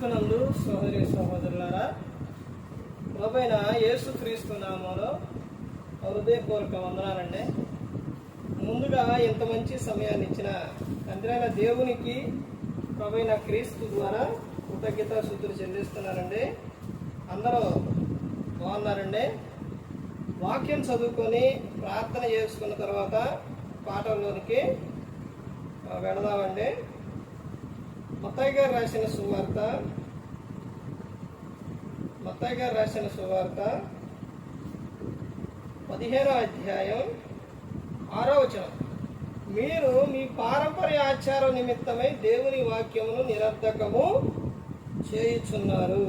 నందు సహోదరి సహోదరులారా ప్రభైన యేసు క్రీస్తు నామంలో హృదయపూర్వక వందనాలండి. ముందుగా ఇంత మంచి సమయాన్ని ఇచ్చిన తండ్రైన దేవునికి ప్రభైన క్రీస్తు ద్వారా కృతజ్ఞత శుద్ధులు చెల్లిస్తున్నారండి అందరూ బాగున్నారండి? వాక్యం చదువుకొని ప్రార్థన చేసుకున్న తర్వాత పాఠంలోనికి వెళదామండి. మత్తాయి గారు రాసిన సువార్త మత్తాయి గారు రాసిన సువార్త పదిహేనో అధ్యాయం ఆరో వచనం. మీరు మీ పారంపర్య ఆచార నిమిత్తమై దేవుని వాక్యమును నిరర్ధకము చేయుచున్నారు.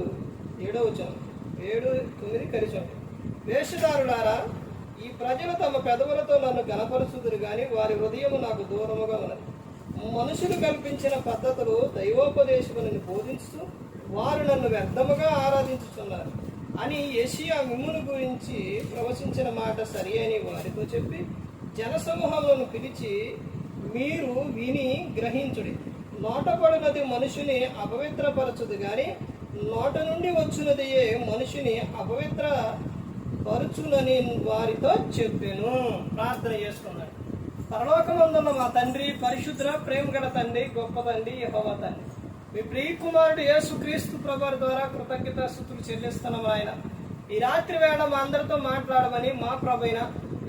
ఏడో వచనం. ఏడు తొమ్మిది కలిసండి వేషధారులారా ఈ ప్రజలు తమ పెదవులతో నన్ను గణపరుచుదురు కానీ వారి హృదయము నాకు దూరముగా ఉన్నది. మనుషులు కల్పించిన పద్ధతులు దైవోపదేశములను బోధించుతూ వారు నన్ను వ్యర్థముగా ఆరాధించుతున్నారు అని యెషయా మిమ్మును గురించి ప్రవచించిన మాట సరి అని వారితో చెప్పి జనసమూహంలోను పిలిచి మీరు విని గ్రహించుడి. నోటపడినది మనుషుని అపవిత్రపరచదు కానీ నోట నుండి వచ్చినదియే మనుషుని అపవిత్ర పరుచునని వారితో చెప్పాను. ప్రార్థన చేసుకున్నాడు పరలోకమందున్న మా తండ్రి పరిశుద్ర ప్రేమగల తండ్రి గొప్ప తండ్రి యెహోవా తండ్రి. మీ ప్రియ కుమారుడు యేసు క్రీస్తు ప్రభు ద్వారా కృతజ్ఞత స్థుతులు చెల్లిస్తున్నాం ఆయన. ఈ రాత్రి వేళ మా అందరితో మాట్లాడమని మా ప్రభైన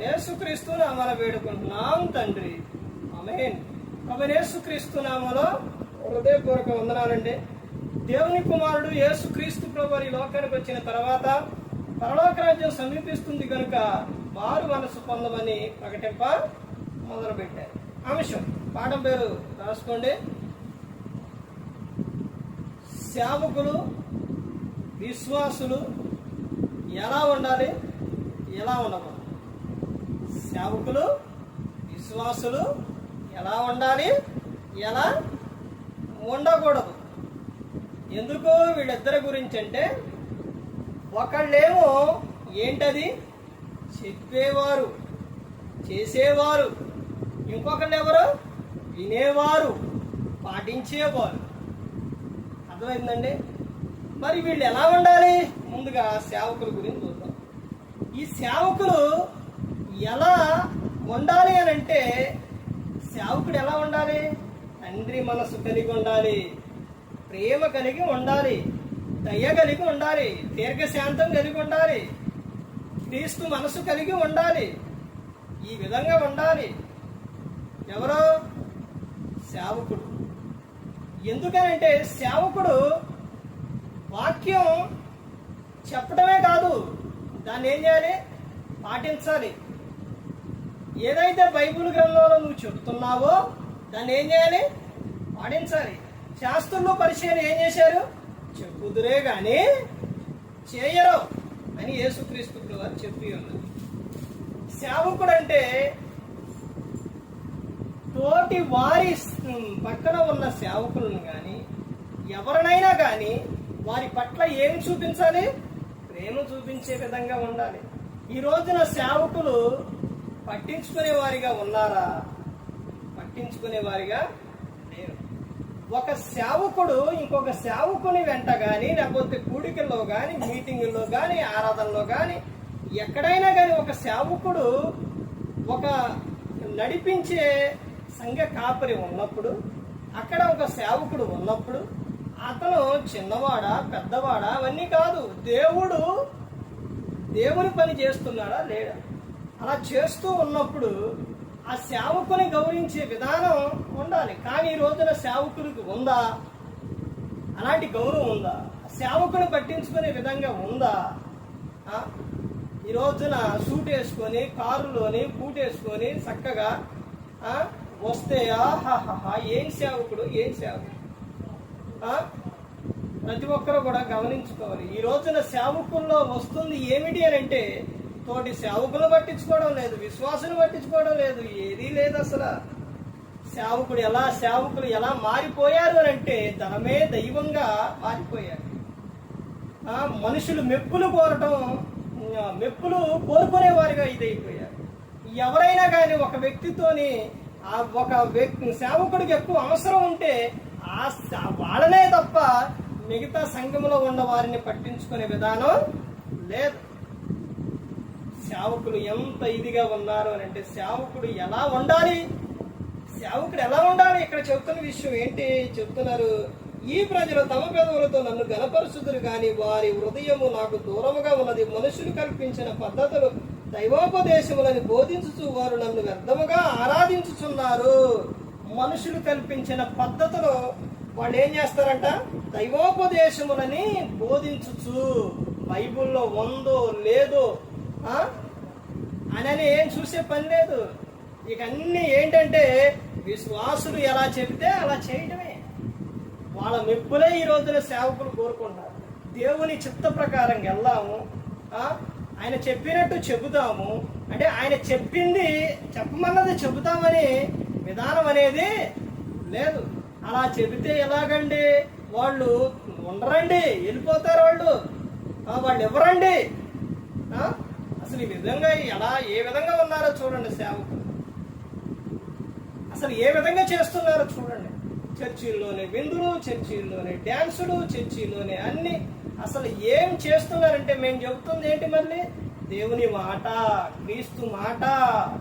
యేసుక్రీస్తు నామాన వేడుకుంటున్నాం తండ్రి. ఆమేన్. ప్రభు యేసుక్రీస్తు నామలో హృదయపూర్వక వందనాలండి. దేవుని కుమారుడు యేసుక్రీస్తు ప్రభు ఈ లోకానికి వచ్చిన తర్వాత పరలోక రాజ్యం సమీపిస్తుంది కనుక మారు మనసు పొందమని ప్రకటింప మొదలుపెట్టారు. అంశం పాఠం పేరు రాసుకోండి. సేవకులు విశ్వాసులు ఎలా ఉండాలి? ఎలా ఉండకూడదు? సేవకులు విశ్వాసులు ఎలా ఉండాలి? ఎలా ఉండకూడదు? ఎందుకు వీళ్ళిద్దరి గురించి అంటే ఒకళ్ళేమో ఏంటది? చెప్పేవారు చేసేవారు. ఇంకొకళ్ళు ఎవరు? వినేవారు. పాటించేవారు. అర్థమైందండి? మరి వీళ్ళు ఎలా ఉండాలి? ముందుగా సేవకుల గురించి చూద్దాం. ఈ సేవకులు ఎలా ఉండాలి అని అంటే సేవకుడు ఎలా ఉండాలి? తండ్రి మనసు కలిగి ఉండాలి. ప్రేమ కలిగి ఉండాలి. దయ కలిగి ఉండాలి. దీర్ఘశాంతం కలిగి ఉండాలి. క్రీస్తు మనసు కలిగి ఉండాలి. ఈ విధంగా ఉండాలి. ఎవరో? సేవకుడు. ఎందుకనంటే సేవకుడు వాక్యం చెప్పడమే కాదు దాన్ని ఏం చేయాలి? పాటించాలి. ఏదైతే బైబుల్ గ్రంథంలో నువ్వు చెప్తున్నావో దాన్ని ఏం చేయాలి? పాటించాలి. శాస్త్రంలో పరిచయం ఏం చేశారు? చెప్పుదురే కానీ చేయరు అని యేసుక్రీస్తు వారు చెప్పి ఉన్నారు. సేవకుడు అంటే తోటి వారి పక్కన ఉన్న సేవకులను కానీ ఎవరినైనా కానీ వారి పట్ల ఏం చూపించాలి? ప్రేమ చూపించే విధంగా ఉండాలి. ఈ రోజున సేవకులు పట్టించుకునే వారిగా ఉన్నారా? పట్టించుకునే వారిగా లేరు. ఒక సేవకుడు ఇంకొక సేవకుని వెంట కానీ లేకపోతే కూడికల్లో కానీ మీటింగుల్లో కానీ ఆరాధనలో కానీ ఎక్కడైనా కానీ ఒక సేవకుడు ఒక నడిపించే సంఘ కాపరి ఉన్నప్పుడు అక్కడ ఒక సేవకుడు ఉన్నప్పుడు అతను చిన్నవాడా పెద్దవాడా అవన్నీ కాదు. దేవుడు దేవుని పని చేస్తున్నాడా? లేడా? అలా చేస్తూ ఉన్నప్పుడు ఆ సేవకుని గౌరవించే విధానం ఉండాలి. కానీ ఈ రోజున సేవకునికి ఉందా? అలాంటి గౌరవం ఉందా? సేవకుని పట్టించుకునే విధంగా ఉందా? ఈ రోజున సూట్ వేసుకొని కారులోని బూట్ వేసుకొని చక్కగా వస్తే ఆహాహా ఏం సేవకుడు ఏం సేవకుడు ప్రతి ఒక్కరు కూడా గమనించుకోవాలి. ఈ రోజున సేవకుల్లో వస్తుంది ఏమిటి అని అంటే తోటి సేవకులు పట్టించుకోవడం లేదు విశ్వాసులు పట్టించుకోవడం లేదు ఏదీ లేదు అసలు. సేవకుడు ఎలా సేవకులు ఎలా మారిపోయారు అని అంటే ధనమే దైవంగా మారిపోయారు మనుషులు మెప్పులు కోరటం మెప్పులు కోరుకునే వారిగా ఇదైపోయారు. ఎవరైనా కానీ ఒక వ్యక్తితోని ఆ ఒక వ్యక్తి సేవకుడికి ఎక్కువ అవసరం ఉంటే ఆ వాళ్ళనే తప్ప మిగతా సంఘంలో ఉన్న వారిని పట్టించుకునే విధానం లేదు. సేవకులు ఎంత ఇదిగా ఉన్నారు అని అంటే సేవకుడు ఎలా ఉండాలి? సేవకుడు ఎలా ఉండాలి? ఇక్కడ చెప్తున్న విషయం ఏంటి? చెప్తున్నారు ఈ ప్రజలు తమ పెదవులతో నన్ను గణపరుచుదురు కానీ వారి హృదయము నాకు దూరముగా ఉన్నది. మనుషులు కల్పించిన పద్ధతులు దైవోపదేశములని బోధించుచు వారు నన్ను వ్యర్థముగా ఆరాధించుచున్నారు. మనుషులు కల్పించిన పద్ధతులు వాళ్ళు ఏం చేస్తారంట? దైవోపదేశములని బోధించుచు. బైబిల్లో ఉందో లేదో అని అనని ఏం చూసే పని లేదు. ఇక అన్ని ఏంటంటే విశ్వాసులు ఎలా చెబితే అలా చేయడమే వాళ్ళ మెప్పులే ఈ రోజున సేవకులు కోరుకుంటారు. దేవుని చిత్త ప్రకారం వెళ్దాము ఆయన చెప్పినట్టు చెబుతాము. అంటే ఆయన చెప్పింది చెప్పమన్నది చెబుతామని విధానం అనేది లేదు. అలా చెబితే ఎలాగండి? వాళ్ళు ఉండరండి వెళ్ళిపోతారు వాళ్ళు. వాళ్ళు ఎవరండి అసలు ఈ విధంగా ఎలా ఏ విధంగా ఉన్నారో చూడండి సేవకులు. అసలు ఏ విధంగా చేస్తున్నారో చూడండి. చర్చిల్లోనే విందులు చర్చిల్లోనే డ్యాన్సులు చర్చిల్లోనే అన్ని అసలు ఏం చేస్తున్నారంటే మేము చెబుతుంది ఏంటి మళ్ళీ? దేవుని మాట క్రీస్తు మాట.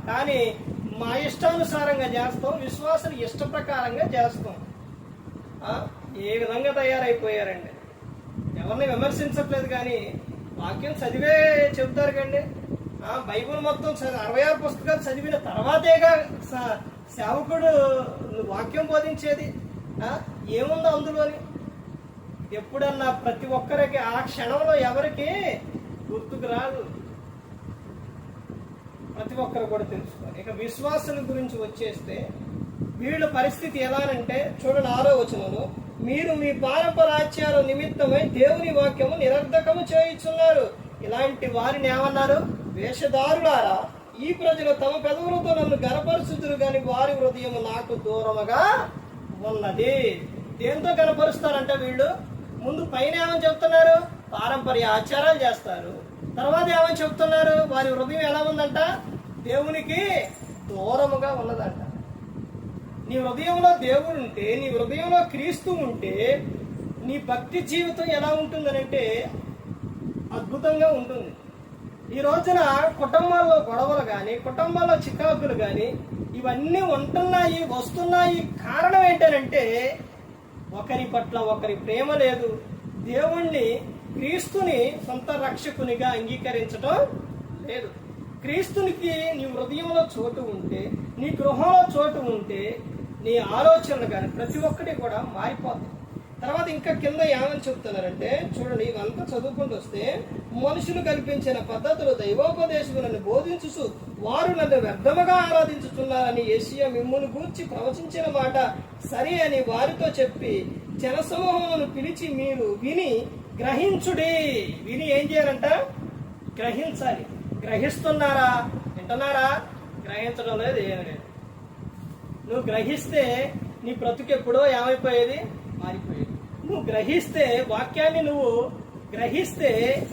కానీ మా ఇష్టానుసారంగా చేస్తాం విశ్వాసం ఇష్ట ప్రకారంగా చేస్తాం. ఏ విధంగా తయారైపోయారండి? ఎవరిని విమర్శించట్లేదు కానీ వాక్యం చదివే చెబుతారు కండి. బైబుల్ బైబిల్ మొత్తం అరవై ఆరు పుస్తకాలు చదివిన తర్వాతేగా సేవకుడు వాక్యం బోధించేది. ఏముందో అందులోని? ఎప్పుడన్నా ప్రతి ఒక్కరికి ఆ క్షణంలో ఎవరికి గుర్తుకు రాదు. ప్రతి ఒక్కరు కూడా తెలుసుకోవాలి. ఇక విశ్వాసుల గురించి వచ్చేస్తే వీళ్ళ పరిస్థితి ఎలానంటే చూడండి ఆరో వచనంలో మీరు మీ పారంపరాచార నిమిత్తమై దేవుని వాక్యము నిరర్ధకము చేయించున్నారు. ఇలాంటి వారిని ఏమన్నారు? వేషధారులారా ఈ ప్రజలు తమ పెదవులతో నన్ను గనపరుచుదురు కానీ వారి హృదయం నాకు దూరముగా ఉన్నది. దేంతో కనపరుస్తారంట వీళ్ళు? ముందు పైన ఏమని చెప్తున్నారు? పారంపర్య ఆచారాలు చేస్తారు. తర్వాత ఏమని చెప్తున్నారు? వారి హృదయం ఎలా ఉందంట? దేవునికి దూరముగా ఉన్నదంట. నీ హృదయంలో దేవుడు ఉంటే నీ హృదయంలో క్రీస్తు ఉంటే నీ భక్తి జీవితం ఎలా ఉంటుందనంటే అద్భుతంగా ఉంటుంది. ఈ రోజున కుటుంబాల్లో గొడవలు కానీ కుటుంబాల్లో చికాకులు కానీ ఇవన్నీ ఉంటున్నాయి వస్తున్నాయి. కారణం ఏంటనంటే ఒకరి పట్ల ఒకరి ప్రేమ లేదు. దేవుణ్ణి క్రీస్తుని సొంత రక్షకునిగా అంగీకరించడం లేదు. క్రీస్తునికి నీ హృదయంలో చోటు ఉంటే నీ గృహంలో చోటు ఉంటే నీ ఆలోచనలు కానీ ప్రతి ఒక్కటి కూడా మారిపోతాయి. తర్వాత ఇంకా కింద ఏమని చెప్తున్నారంటే చూడండి ఇవంతా చదువుకుంటూ వస్తే మనుషులు కల్పించిన పద్ధతులు దైవోపదేశములను బోధించుచు వారు నన్ను వ్యర్థముగా ఆరాధించుతున్నారని ఏషియా మిమ్మును గూర్చి ప్రవచించిన మాట సరి అని వారితో చెప్పి జనసమూహమును పిలిచి మీరు విని గ్రహించుడి. విని ఏం చేయాలంట? గ్రహించాలి. గ్రహిస్తున్నారా? వింటున్నారా? గ్రహించడం లేదు ఏమి లేదు. నువ్వు గ్రహిస్తే నీ బ్రతుకు ఎప్పుడో ఏమైపోయేది? మారిపోయేది. నువ్వు గ్రహిస్తే వాక్యాన్ని నువ్వు గ్రహిస్తే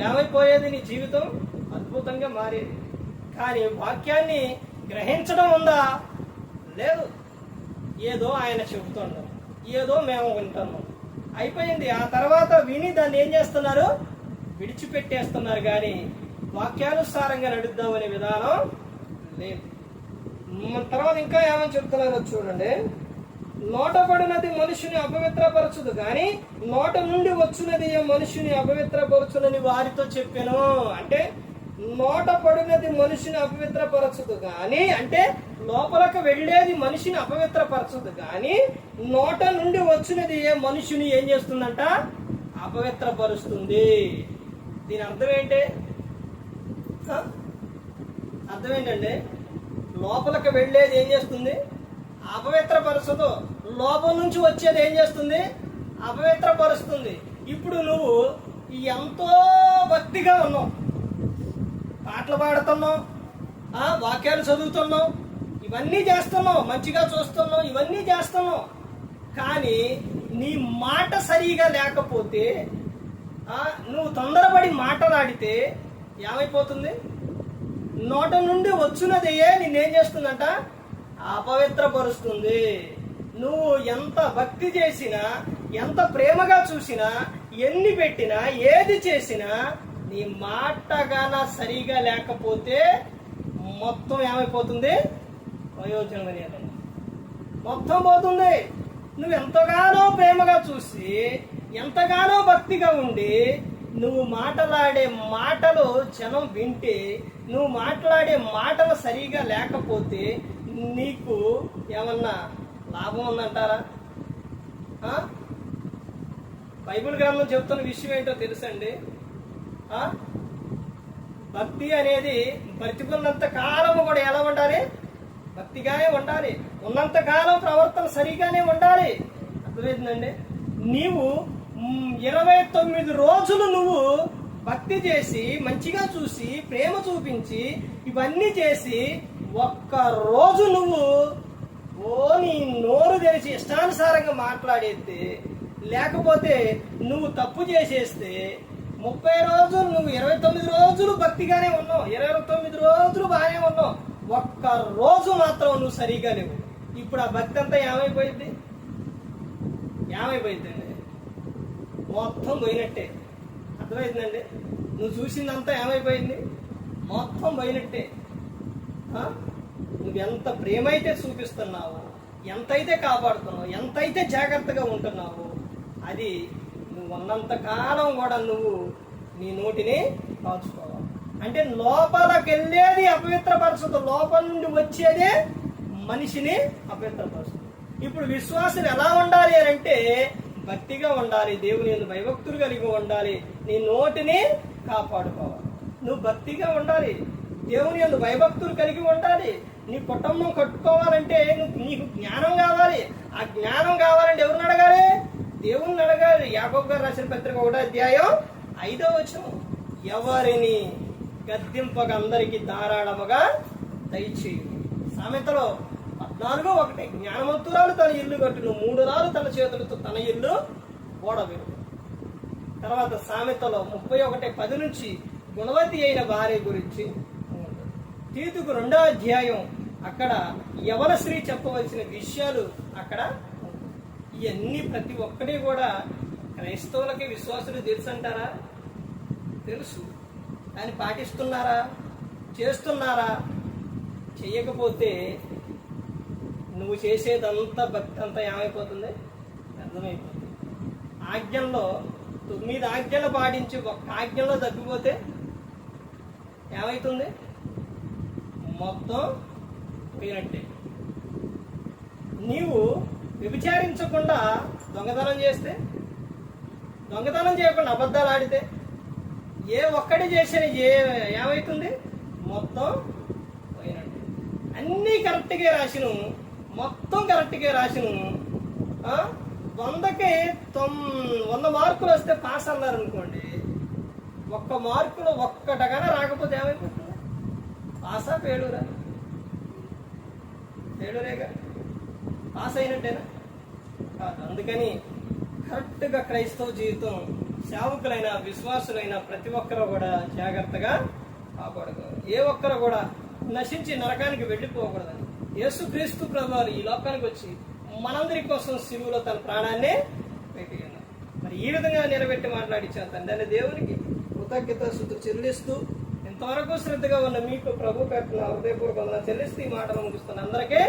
ఏమైపోయేది నీ జీవితం? అద్భుతంగా మారేది. కానీ వాక్యాన్ని గ్రహించడం ఉందా? లేదు. ఏదో ఆయన చెబుతున్నాం ఏదో మేము వింటున్నాం. అయిపోయింది. ఆ తర్వాత విని దాన్ని ఏం చేస్తున్నారు? విడిచిపెట్టేస్తున్నారు. కానీ వాక్యానుసారంగా నడుద్దామనే విధానం లేదు. తర్వాత ఇంకా ఏమని చెప్తున్నారో చూడండి. నోటబడినది మనుషుని అపవిత్రపరచదు కానీ నోట నుండి వచ్చినది ఏ మనుషుని అపవిత్రపరచునని వారితో చెప్పాను. అంటే నోట పడినది మనిషిని అపవిత్రపరచదు కానీ అంటే లోపలకు వెళ్ళేది మనిషిని అపవిత్రపరచదు కానీ నోట నుండి వచ్చినది ఏ మనుషుని ఏం చేస్తుందంట? అపవిత్రపరుస్తుంది. దీని అర్థం ఏంటి? అర్థం ఏంటంటే లోపలికి వెళ్ళేది ఏం చేస్తుంది? అపవిత్రపరచదు లోపల నుంచి వచ్చేది ఏం చేస్తుంది? అపవిత్రపరుస్తుంది. ఇప్పుడు నువ్వు ఎంతో భక్తిగా ఉన్నావు. పాటలు పాడుతున్నావు. వాక్యాలు చదువుతున్నావు. ఇవన్నీ చేస్తున్నావు. మంచిగా చూస్తున్నావు. ఇవన్నీ చేస్తున్నావు. కానీ నీ మాట సరిగా లేకపోతే నువ్వు తొందరపడి మాటలాడితే ఏమైపోతుంది? నోట నుండి వచ్చినదయ్యే నిన్నేం చేస్తుందంట? అపవిత్రపరుస్తుంది. నువ్వు ఎంత భక్తి చేసినా ఎంత ప్రేమగా చూసినా ఎన్ని పెట్టినా ఏది చేసినా నీ మాటగాన సరిగా లేకపోతే మొత్తం ఏమైపోతుంది? ప్రయోజనం అనేది. మొత్తం పోతుంది. నువ్వు ఎంతగానో ప్రేమగా చూసి ఎంతగానో భక్తిగా ఉండి నువ్వు మాట్లాడే మాటలు జనం వింటే నువ్వు మాట్లాడే మాటలు సరిగా లేకపోతే నీకు ఏమన్నా లాభం ఉందంటారా బైబిల్ గ్రంథం చెప్తున్న విషయం ఏంటో తెలుసండి భక్తి అనేది బ్రతికున్నంత కాలం కూడా ఎలా ఉండాలి? భక్తిగానే ఉండాలి. ఉన్నంత కాలం ప్రవర్తన సరిగానే ఉండాలి. అర్థమైందండి? నీవు ఇరవై తొమ్మిది రోజులు నువ్వు భక్తి చేసి మంచిగా చూసి ప్రేమ చూపించి ఇవన్నీ చేసి ఒక్క రోజు నువ్వు ఓ నీ నోరు తెరిచి ఇష్టానుసారంగా మాట్లాడేస్తే లేకపోతే నువ్వు తప్పు చేసేస్తే ముప్పై రోజులు నువ్వు ఇరవై తొమ్మిది రోజులు భక్తిగానే ఉన్నావు ఇరవై తొమ్మిది రోజులు బాగానే ఉన్నావు ఒక్క రోజు మాత్రం నువ్వు సరిగా లేవు. ఇప్పుడు ఆ భక్తి అంతా ఏమైపోయింది? ఏమైపోయిందండి? మొత్తం పోయినట్టే. అర్థమైందండి? నువ్వు చూసిందంతా ఏమైపోయింది? మొత్తం పోయినట్టే. నువ్వు ఎంత ప్రేమ అయితే చూపిస్తున్నావు ఎంతైతే కాపాడుతున్నావు ఎంతైతే జాగ్రత్తగా ఉంటున్నావు అది నువ్వు ఉన్నంత కాలం కూడా నువ్వు నీ నోటిని కాచుకోవాలి. అంటే లోపలికి వెళ్ళేది అపవిత్రపరచదు లోపల నుండి వచ్చేదే మనిషిని అపవిత్రపరుస్తుంది. ఇప్పుడు విశ్వాసం ఎలా ఉండాలి అని అంటే భక్తిగా ఉండాలి దేవుని భయభక్తులు కలిగి ఉండాలి నీ నోటిని కాపాడుకోవాలి. నువ్వు భక్తిగా ఉండాలి దేవుని ఎందు భయభక్తులు కలిగి ఉండాలి నీ కుటుంబం కట్టుకోవాలంటే నీకు జ్ఞానం కావాలి. ఆ జ్ఞానం కావాలంటే ఎవరిని అడగాలి? దేవుణ్ణి అడగాలి. యాకోబ్ గారు రాసిన పత్రిక ఒకటో అధ్యాయం ఐదో వచనం. ఎవరిని గద్దింపక అందరికి ధారాళముగా దయచేయు సామెతలో పద్నాలుగో ఒకటి జ్ఞానవంతురాలు తన ఇల్లు కట్టును మూడు రాలు తన చేతులతో తన ఇల్లు ఓడవేరు తర్వాత సామెతలో ముప్పై ఒకటి పది నుంచి గుణవతి అయిన భార్య గురించి తీతుకు రెండో అధ్యాయం అక్కడ యవన స్త్రీ చెప్పవలసిన విషయాలు అక్కడ ఇవన్నీ ప్రతి ఒక్కటి కూడా క్రైస్తవులకి విశ్వాసులు తెలుసు అంటారా తెలుసు. దాన్ని పాటిస్తున్నారా? చేస్తున్నారా? చేయకపోతే నువ్వు చేసేదంతా భక్తి అంతా ఏమైపోతుంది? అర్థమైపోతుంది ఆజ్ఞల్లో తొమ్మిది ఆజ్ఞలు పాటించి ఒక్క ఆజ్ఞలో తప్పిపోతే ఏమవుతుంది మొత్తం పోయినట్టే నీవు వ్యభిచారించకుండా దొంగతనం చేస్తే దొంగతనం చేయకుండా అబద్ధాలు ఆడితే ఏ ఒక్కటి చేసిన ఏ ఏమవుతుంది మొత్తం పోయినట్టు అన్నీ కరెక్ట్గా రాసిను మొత్తం కరెక్ట్గా రాసిను వందకి తొమ్ వంద మార్కులు వస్తే పాస్ అన్నారు అనుకోండి ఒక్క మార్కులు ఒక్కటగానే రాకపోతే ఏమైపోతుంది ఆశ పేడూరా? పేడూరేగా? ఆశ అయినట్టేనా? కాదు అందుకని కరెక్ట్గా క్రైస్తవ జీవితం సేవకులైన విశ్వాసులైన ప్రతి ఒక్కరు కూడా జాగ్రత్తగా కాకూడదు ఏ ఒక్కరు కూడా నశించి నరకానికి వెళ్ళిపోకూడదని యేసుక్రీస్తు ప్రభువారు ఈ లోకానికి వచ్చి మనందరి కోసం శివులో తన ప్రాణాన్నే పెట్టి మరి ఈ విధంగా నిలబెట్టి మాట్లాడించాను తండ్రి దేవునికి కృతజ్ఞత శుద్ధి చెల్లిస్తూ ఇంతవరకు శ్రద్ధగా ఉన్న మీకు ప్రభు కట్టిన హృదయపూర్వకంగా చెల్లిస్తూ ఈ మాటలు ముగిస్తున్న. అందరికీ